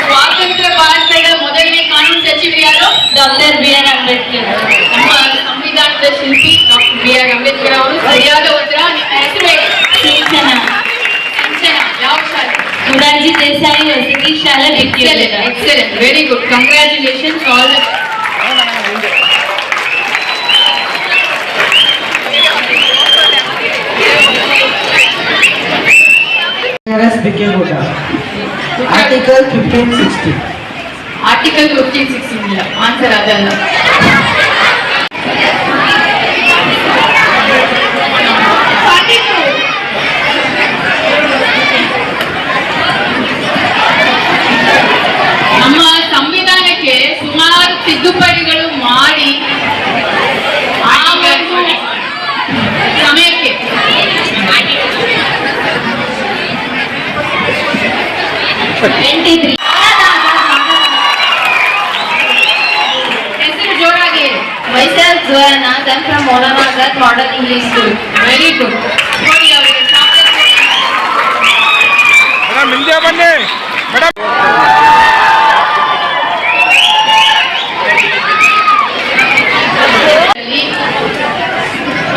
ಸ್ವಾತಂತ್ರ್ಯ ಭಾರತದ ಮೊದಲನೇ ಕಾನೂನು ಸಚಿವರು ಯಾರು ಡಾಕ್ಟರ್ ಬಿ ಆರ್ ಅಂಬೇಡ್ಕರ್ ನಮ್ಮ ಸಂವಿಧಾನದ ಶಿಲ್ಪಿ ಡಾಕ್ಟರ್ ಬಿ ಆರ್ ಅಂಬೇಡ್ಕರ್ ಅವರು ಸರಿಯಾದ ಉತ್ತರ ನಿಮ್ಮ ಹೆಸರು ಹೇಳಿ ಸಿಂಚನ ಸಿಂಚನ ಯಾವ ಶಾಲೆ ಮುರಾರ್ಜಿ ದೇಸಾಯಿ ವಸತಿ ಶಾಲಾ ಎಕ್ಸೆಲೆಂಟ್ ವಿದ್ಯಾಲಯ excellent very good congratulations all RS Bikegowda. Article 1560. Article fifteen sixteen ಇಲ್ಲ ಆನ್ಸರ್ ಅದಲ್ಲ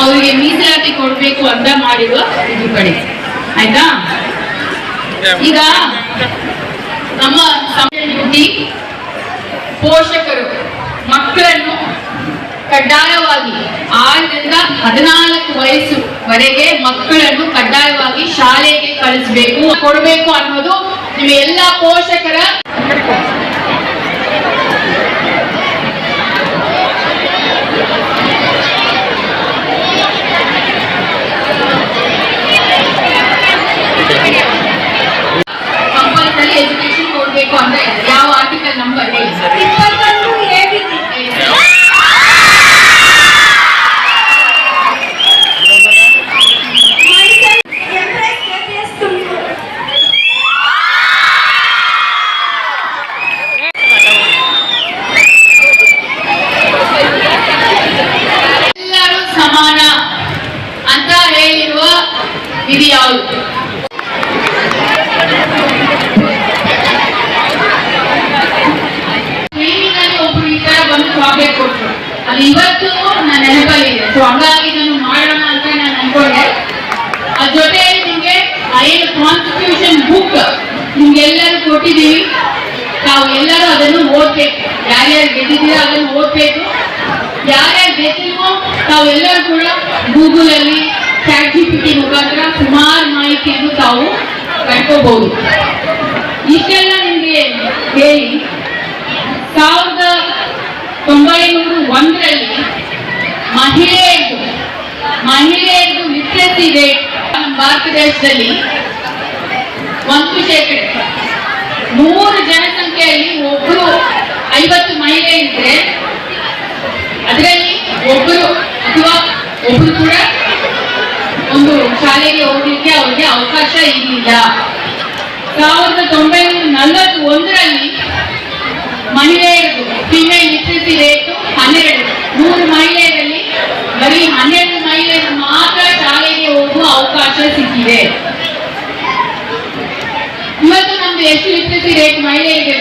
ಅವರಿಗೆ ಮೀಸಲಾತಿ ಕೊಡಬೇಕು ಅಂತ ಮಾಡಿರುವ ಇದು ಕಡೆ. ಆಯ್ತಾ? ಈಗ ನಮ್ಮ ಡ್ಯೂಟಿ ಪೋಷಕರು ಮಕ್ಕಳನ್ನು ಕಡ್ಡಾಯವಾಗಿ ಆರರಿಂದ ಹದಿನಾಲ್ಕು ವಯಸ್ಸುವರೆಗೆ ಮಕ್ಕಳನ್ನು ಕಡ್ಡಾಯವಾಗಿ ಶಾಲೆಗೆ ಕಳಿಸ್ಬೇಕು, ಕೊಡಬೇಕು ಅನ್ನೋದು ನಿಮ್ಮ ಎಲ್ಲ ಪೋಷಕರ ಕಂಪಲ್ಸರಿ ಎಜುಕೇಶನ್ ಕೊಡ್ಬೇಕು ಅಂತ ಇದೆ. ಯಾವ ಆರ್ಟಿಕಲ್ ನಂಬರ್ ಎಲ್ಲರೂ ಸಮಾನ ಅಂತ ಹೇಳಿರುವ ಅಲ್ಲಿ ಟ್ರೈನಿಂಗಲ್ಲಿ ಒಬ್ರು ಈ ತರ ಬಂದು ಚಾಕ್ಲೇಟ್ ಕೊಟ್ರು ಅದು ಇವತ್ತು ನನ್ನ ನೆನಪಲ್ಲಿ ಇದೆ. ಸೊ ಹಂಗಾಗಿ ನಾನು ಮಾಡೋಣ ಅಂತ ನಾನು ಅನ್ಕೊಂಡೆ. ಅದ್ರ ಜೊತೆ ನಿಮ್ಗೆ ಏನು ಕಾನ್ಸ್ಟಿಟ್ಯೂಷನ್ ಬುಕ್ ನಿಮ್ಗೆಲ್ಲರೂ ಕೊಟ್ಟಿದ್ದೀವಿ. ತಾವು ಎಲ್ಲರೂ ಅದನ್ನು ಓದ್ಬೇಕು. ಯಾರ್ಯಾರು ಗೆದ್ದಿದ್ದೀರಾ ಅದನ್ನು ಓದ್ಬೇಕು. ಯಾರ್ಯಾರು ಗೆದ್ದಿಲ್ವೋ ತಾವು ಎಲ್ಲರೂ ಕೂಡ ಗೂಗಲ್ ಅಲ್ಲಿ ಚಾಟ್ ಜಿಪಿಟಿ ಮುಖಾಂತರ ಕಳ್ಕೋಬಹುದು ಇಷ್ಟೆಲ್ಲ ನಿಮ್ಗೆ ಹೇಳಿ. ಸಾವಿರದ ತೊಂಬೈನೂರು ಒಂದರಲ್ಲಿ ಮಹಿಳೆಯರು ಮಹಿಳೆಯರದು ಲಿಟ್ರಸಿ ರೇಟ್ ನಮ್ಮ ಭಾರತ ದೇಶದಲ್ಲಿ ಒಂದು ಶೇಕಡ ನೂರು ಜನಸಂಖ್ಯೆಯಲ್ಲಿ ಒಬ್ಬರು ಐವತ್ತು ಮಹಿಳೆ ಇದ್ರೆ ಅದರಲ್ಲಿ ಒಬ್ಬರು ಅಥವಾ ಒಬ್ಬರು ಕೂಡ ಒಂದು ಶಾಲೆಗೆ ಹೋಗ್ಲಿಕ್ಕೆ ಅವ್ರಿಗೆ ಅವಕಾಶ ಇರಲಿಲ್ಲ. ಸಾವಿರದ ತೊಂಬೈನೂರ ನಲವತ್ತು ಒಂದರಲ್ಲಿ ಮಹಿಳೆಯರದು ಫಿಮೇಲ್ ಲಿಟ್ರಸಿ ರೇಟು ಹನ್ನೆರಡು. ನೂರು ಮಹಿಳೆಯರಲ್ಲಿ, ಬರೀ ಹನ್ನೆರಡು ಮಹಿಳೆಯರು ಮಾತ್ರ ಶಾಲೆಗೆ ಹೋಗುವ ಅವಕಾಶ ಸಿಕ್ಕಿದೆ. ಇವತ್ತು ನಮ್ದು ಎಷ್ಟು ಲಿಟ್ರಸಿ ರೇಟ್ ಮಹಿಳೆಯರಿಗೆ